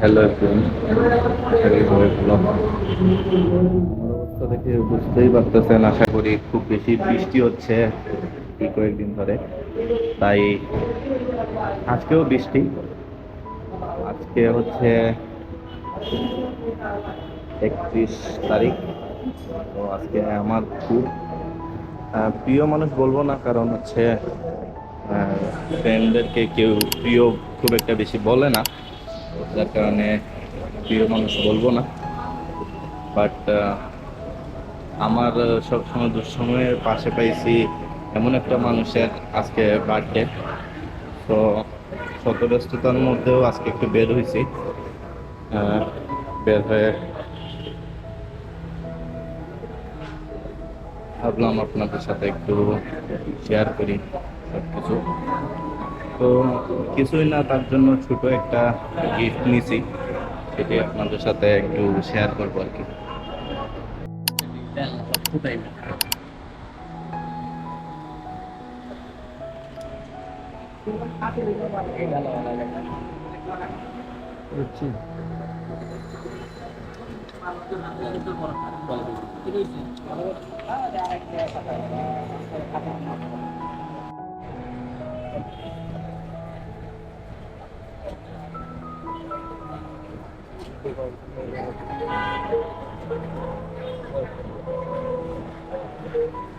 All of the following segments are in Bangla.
হ্যালো অবস্থা দেখে বুঝতেই পারতেছেন, আশা করি খুব বেশি বৃষ্টি হচ্ছে এই কয়েকদিন ধরে। তাই আজকেও বৃষ্টি। আজকে হচ্ছে একত্রিশ তারিখ। তো আজকে আমার খুব প্রিয় মানুষ বলব না, কারণ হচ্ছে ফ্রেন্ডদেরকে কেউ প্রিয় খুব একটা বেশি বলে না। যার কারণে প্রিয় মানুষ বলব না। বাট আমার সবসময় দুঃসময়ের পাশে পাইছি এমন একটা মানুষের আজকে বার্থডে তো শত ব্যস্ততার মধ্যেও আজকে একটু বের হয়েছি বের হয়ে ভাবলাম আপনাদের সাথে একটু শেয়ার করি সব কিছু তো কিছুই না, তার জন্য ছোট একটা গিফট নিছি, সেটি আপনাদের সাথে একটু শেয়ার করব আর কি। Thank you.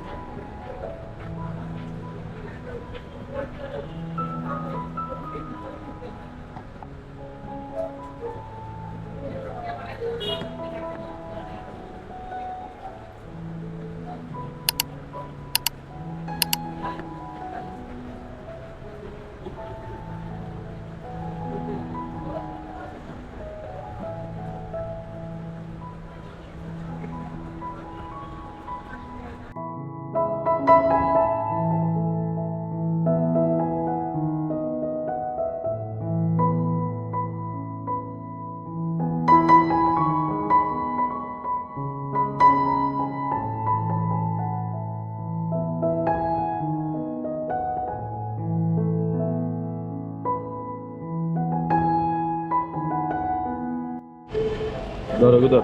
ধরো ধর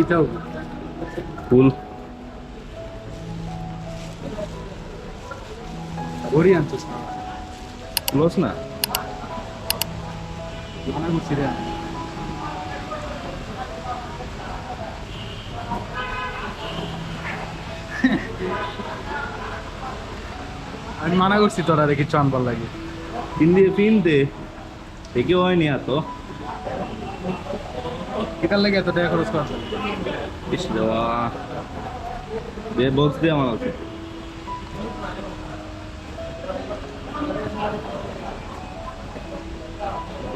এটাও। ফুল। ঘড়ি আনছিস না? ক্লোজ না? মানা করছি রে। আমি মানা করছি তোরা রে কিছু আনবার লাগে। দিয়ে পিন দে। দেখে হয়নি এত। এটার লাগে এত টাকা খরচ করা ইস দেওয়া দে বক্স দে আমার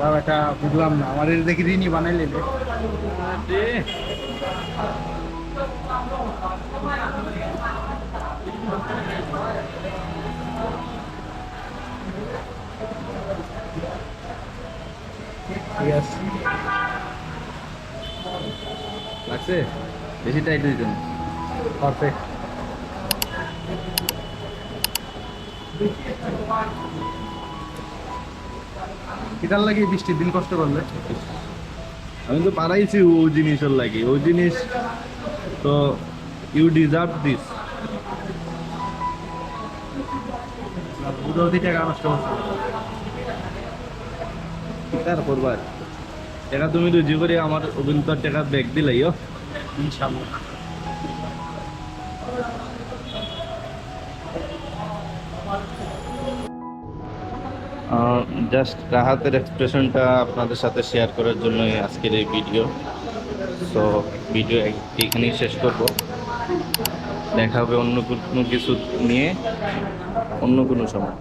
বাবা এটা বুঝলাম না। আমার এটা দেখি ঋণই বানাইলে রে। লাগছে? বেশি টাইট দিত না। পারফেক্ট এটার লাগে বৃষ্টির দিন কষ্ট করলে? আমি তো পারাইছি ও জিনিসের লাগে। ও জিনিস তো ইউ ডিজার্ভ দিস টাকা নষ্ট করছে। তার টাকা তুমি রুজি করে আমার অভিনতার টাকা ব্যাগ দিলাইও ইনশাল্লাহ জাস্ট রাহাতের এক্সপ্রেশনটা আপনাদের সাথে শেয়ার করার জন্যই আজকের এই ভিডিও সো ভিডিও এখানেই শেষ করব। দেখা হবে অন্য কোনো কিছু নিয়ে অন্য কোনো সময়।